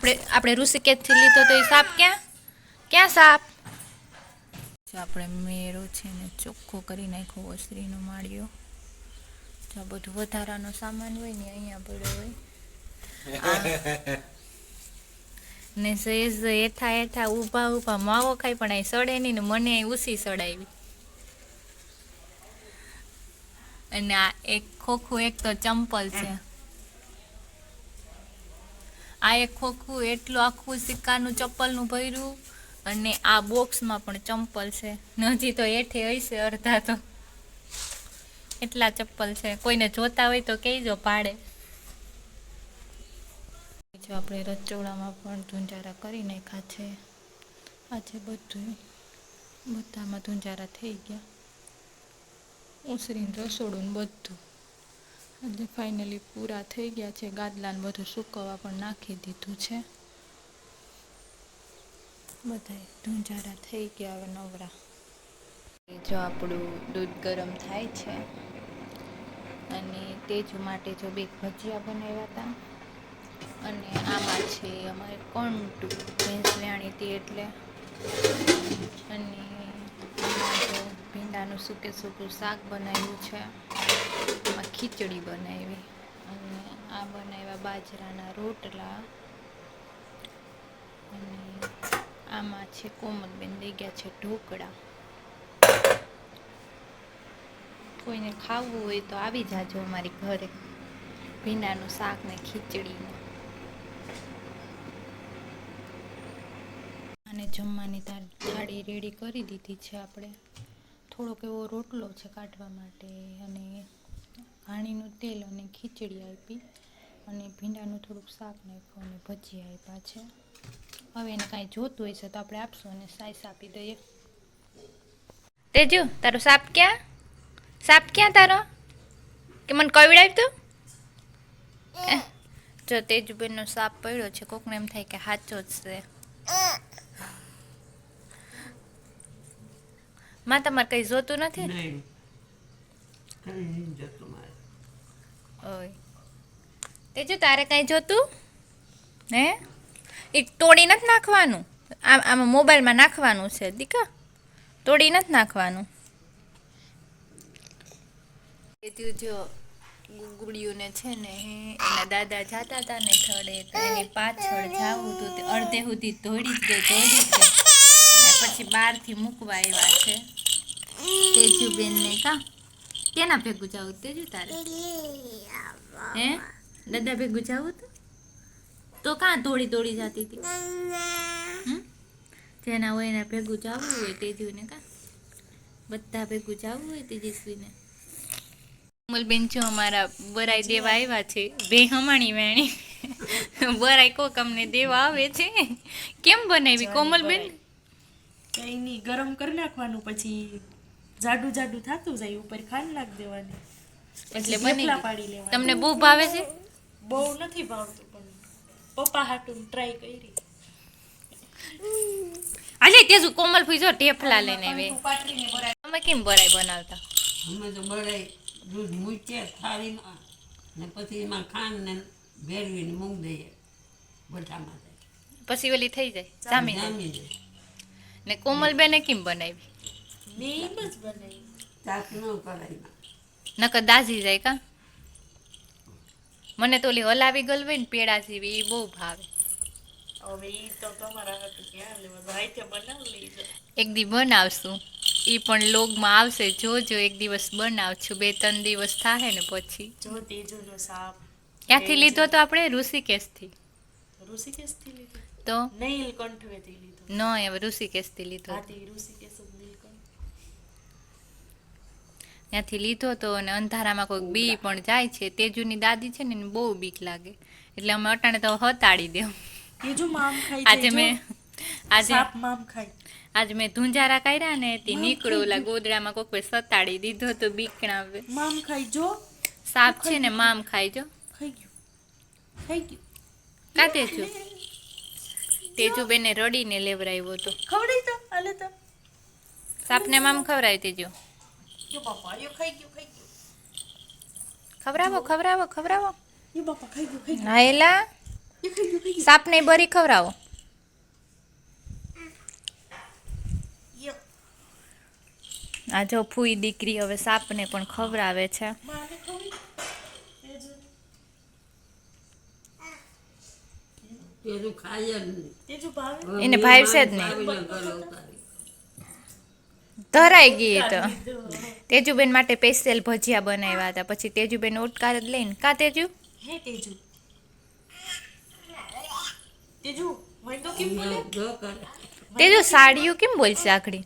આપણે આપણે ઋષિકેશથી લીધો તો એ સાપ ક્યાં? ક્યાં સાપ? જો આપણે મેરો છે ને ચોખ્ખો કરી નાખ્યો ઓસરીનો માળિયો. જો આ બધું વધારાનો સામાન હોય ને અહીંયા પડ્યો હોય. ને સહેજ એઠા એઠા ઊભા ઊભા માવો ખાય, પણ અહીં સડે નહીં ને મને અહીં ઉસી સડાવી. અને આ એક ખોખું, એક તો ચંપલ છે. આ એક ખોખું, એટલું આખું સિક્કાનું, ચપ્પલનું ભર્યું અને આ બોક્સમાં પણ ચંપલ છે. હજી તો હેઠે હશે અડધા તો. એટલા ચપ્પલ છે. કોઈને જોતા હોય તો કહેજો ભાડે. જો આપણે રચોડામાં પણ ધુંજારા કરી નાખ્યા છે. આજે બધું. બધામાં ધુંજારા થઈ ગયા. ઉસરીને રસોડું બધું. એટલે ફાઇનલી પૂરા થઈ ગયા છે. ગાદલાને બધું સુકવવા પણ નાખી દીધું છે. બધાય ધૂંજારા થઈ ગયા હવે નવરા. જો આપણું દૂધ ગરમ થાય છે. અને તેજ માટે જો બે ભજીયા બનાવ્યા હતા. અને આમાં છે અમારે કોણટું ભેંસ વેણી હતી એટલે. અને ભીંડાનું સૂકે સૂકું શાક બનાવ્યું છે. ખીચડી બનાવી અને આ બનાવ્યા બાજરાના રોટલા. અને આમાં છે કોમલબેન લઈ ગયા છે ઢોકળા. કોઈને ખાવું હોય તો આવી જાજો અમારી ઘરે. ભીંડાનું શાક ને ખીચડીને. અને જમવાની થાળી રેડી કરી દીધી છે આપણે. થોડોક એવો રોટલો છે કાઢવા માટે અને ઘાણીનું તેલ અને ખીચડી આપી અને ભીંડાનું થોડુંક શાક નાખ્યું અને ભજીયા આપ્યા છે. હવે એને કાંઈ જોતું હોય છે તો આપણે આપશું અને સાઈસ આપી દઈએ. તેજુ તારો સાપ ક્યાં? સાપ ક્યાં તારો? કે મને કવડાવ્યું તું? જો તેજુબેનનો સાપ પડ્યો છે કોકને એમ થાય કે સાચો જ છે. માં તમારે કઈ જોતું નથી? નહીં કઈ નહીં જતું મારે ઓય. તેજુ તારે કઈ જોતું? હે? એ તોડી નથી નાખવાનું. આમ આમાં મોબાઈલમાં નાખવાનું છે, દીકા. તોડી નથી નાખવાનું. તેજુ જો ગુગડીઓને છે ને, એના દાદા જાતા હતા ને થડે, તો એની પાછળ જાવું હતું તે અડધે સુધી દોડી જ ગઈ દોડી જ ગઈ. ને પછી બહારથી મૂકવા આવ્યા છે. તેજુબેનને, કા? કેના ભેગું જાવું તેજુ તારે? હે? દાદા ભેગું જાવું તો તો કાં દોડી દોડી જતી હતી? જેના હોય એના ભેગું જાવું હોય તેજુને કાં? બધા ભેગું જાવું હોય તેજસ્વીને. કોમલબેન જો અમારા બરાઈ દેવા આવ્યા છે બે હમાણી વેણી. બરાઈ કોક અમને દેવા આવે છે. કેમ બનાવી કોમલબેન? કઈ નહીં ગરમ કરી નાખવાનું પછી જાડું જાડું થતું જાય ઉપર ખાંડ નાખી દેવાની. એટલે બની પાડી લેવાના. તમને બહુ ભાવે છે? બહુ નથી ભાવતું પણ પપ્પા હાટું ટ્રાય કરી. આજે તેજુ કોમલ ફૂઈ જો ઢેફલા લઈને આવે તમે કેમ બરાઈ બનાવતા? અમે તો બરાઈ દૂધ મૂકે થાળીમાં ને પછી એમાં ખાંડ ને ભેળવીને મૂક દઈએ બધામાં. પછી ઓલી થઈ જાય જામી જાય. જામી જાય. ને કોમલબેને કેમ બનાવી? નકર દાઝી જાય કા? મને તો ઓલી હલાવી ગલવે ને પેડા જેવી એ બહુ ભાવે. એક દી બનાવશું. એ પણ લોગમાં આવશે. જોજો એક દિવસ બનાવશું. બે ત્રણ દિવસ થાય ને પછી. જો ક્યાંથી લીધો તો આપણે ઋષિકેશથી. ઋષિકેશથી લીધો? તો? નીલ કંઠવેથી લીધો. ન ઋષિકેશથી લીધો. ઋષિકેશ જ નીલકંઠ ત્યાંથી લીધો હતો અને અંધારામાં કોઈક બી પણ જાય છે. તેજુની દાદી છે ને એને બહુ બીક લાગે. એટલે અમે અટાણે તો હતાડી દેવું. તેજુ મામ ખાઈ આજે મેં આજે સાપ મામ ખાઈ. આજે મેં ધુંજારા કર્યા ને તે નીકળ્યો ઓલા ગોદડામાં કોક પર સતાડી દીધો તો બીકણા આવે. મામ ખાઈ જો. સાપ છે ને મામ ખાઈ જો. ખાઈ ગયું. ખાઈ ગયું. કા તેજુ તેજુ બેને રડીને લેવરાવ્યો તો ખવડાવી તો હાલે તો. સાપને મામ ખવડાવી તેજુ જો બાપા યો ખાઈ નાયલા યો ખાઈ બરી ખવડાવો આ જો ફૂઈ દીકરી હવે સાપને પણ ખવડાવે છે. એને ભાવશે જ નહીં. ધરાઈ ગઈ તો. તેજુબેન માટે સ્પેશિયલ ભજીયા બનાવ્યા હતા. પછી તેજુબેન ઓટકાર જ લઈને કા તેજુ? હે તેજુ. તેજુ વાંધો કેમ બોલે? તેજુ સાડીઓ કેમ બોલશે આખડી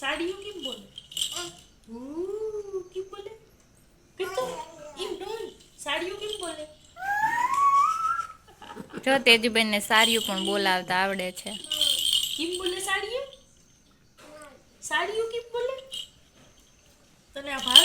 સાડીઓ કેમ બોલે? ઉ, કેમ બોલે? કીતો એમ ડોલ સાડીઓ કેમ બોલે? જો તેજુબેનને સાડીઓ પણ બોલાવતા આવડે છે. કેમ બોલે સાડીઓ? સાડીઓ કેમ બોલે? તને આ ભાવે